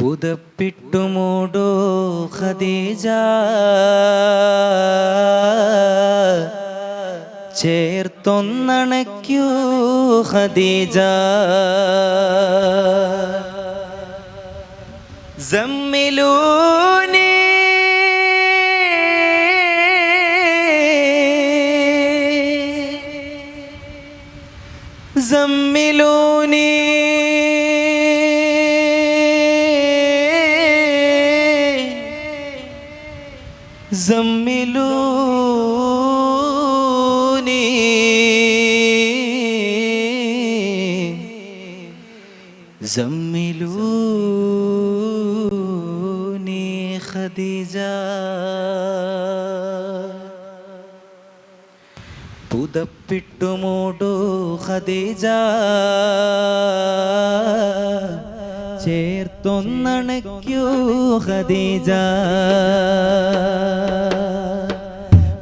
പുതപ്പിട്ടു മൂടോ ഖദീജ. ചേർത്തൊന്നണയ്ക്കൂ ഖദീജ. ജമ്മിലൂനി زملوني زملوني خديجة പുതപ്പിട്ടുമൂടു ഖദീജ ചേർത്തൊന്നണയ്ക്കൂ ഖദീജ.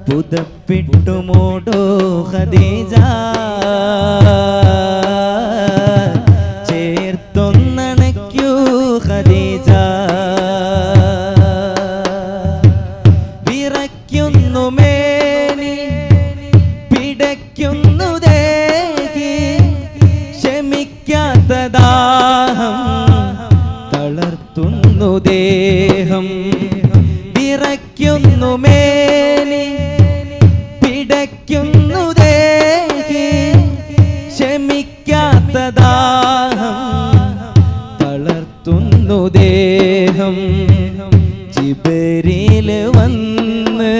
പുതപ്പിട്ടുമൂടു ഖദീജ. തളർത്തുന്നു ദേഹം. വിറയ്ക്കുന്നു മേനി. പിടയ്ക്കുന്നു ദേഹി. ക്ഷമിക്കാത്ത തളർത്തുന്നു ദേഹം. ജിബരിൽ വന്ന്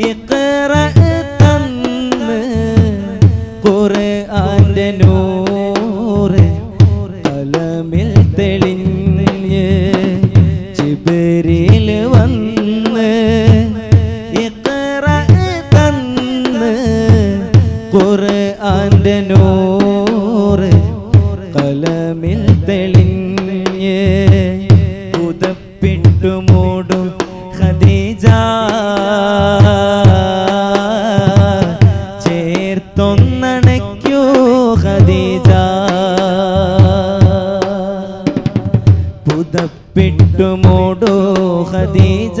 ഇഖ്റ തന്ന് നൂറ് കലമിൽ തെളിഞ്ഞ് കലമിൽ തെളിഞ്ഞ് പുതപ്പിട്ടു മൂടും ഖദീജ. ചേർത്തൊന്നണയ്ക്കൂ ഖദീജ. പുതപ്പിട്ടു മൂടു ഖദീജ.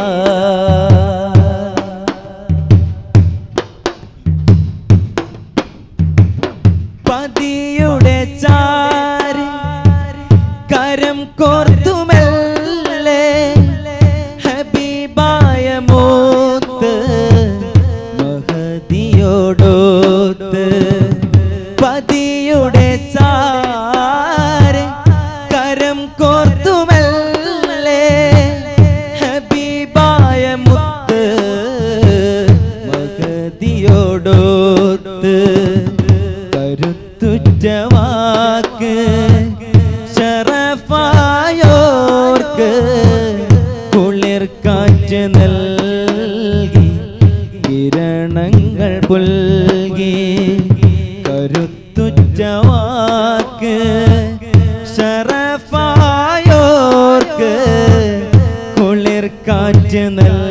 കാഴ്ച നൽകി കിരണങ്ങൾ പുൽകി കരുത്തുറ്റവാക്ക് ശരഫായോർക്ക് കുളിർ കാറ്റ് നൽകി.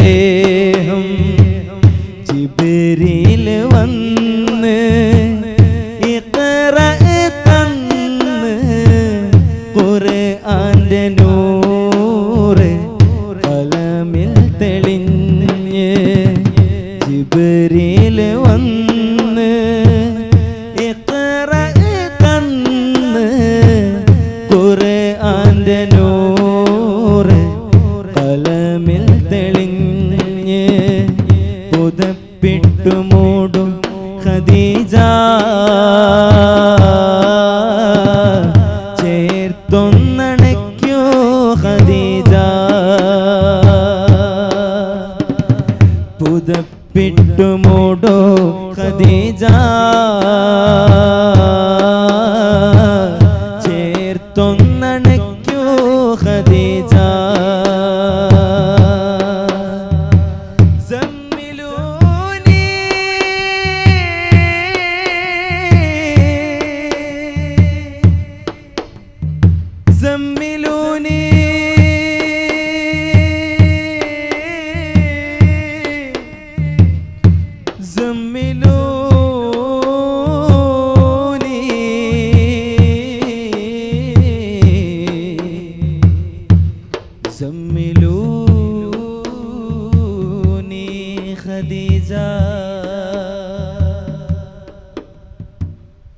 poder.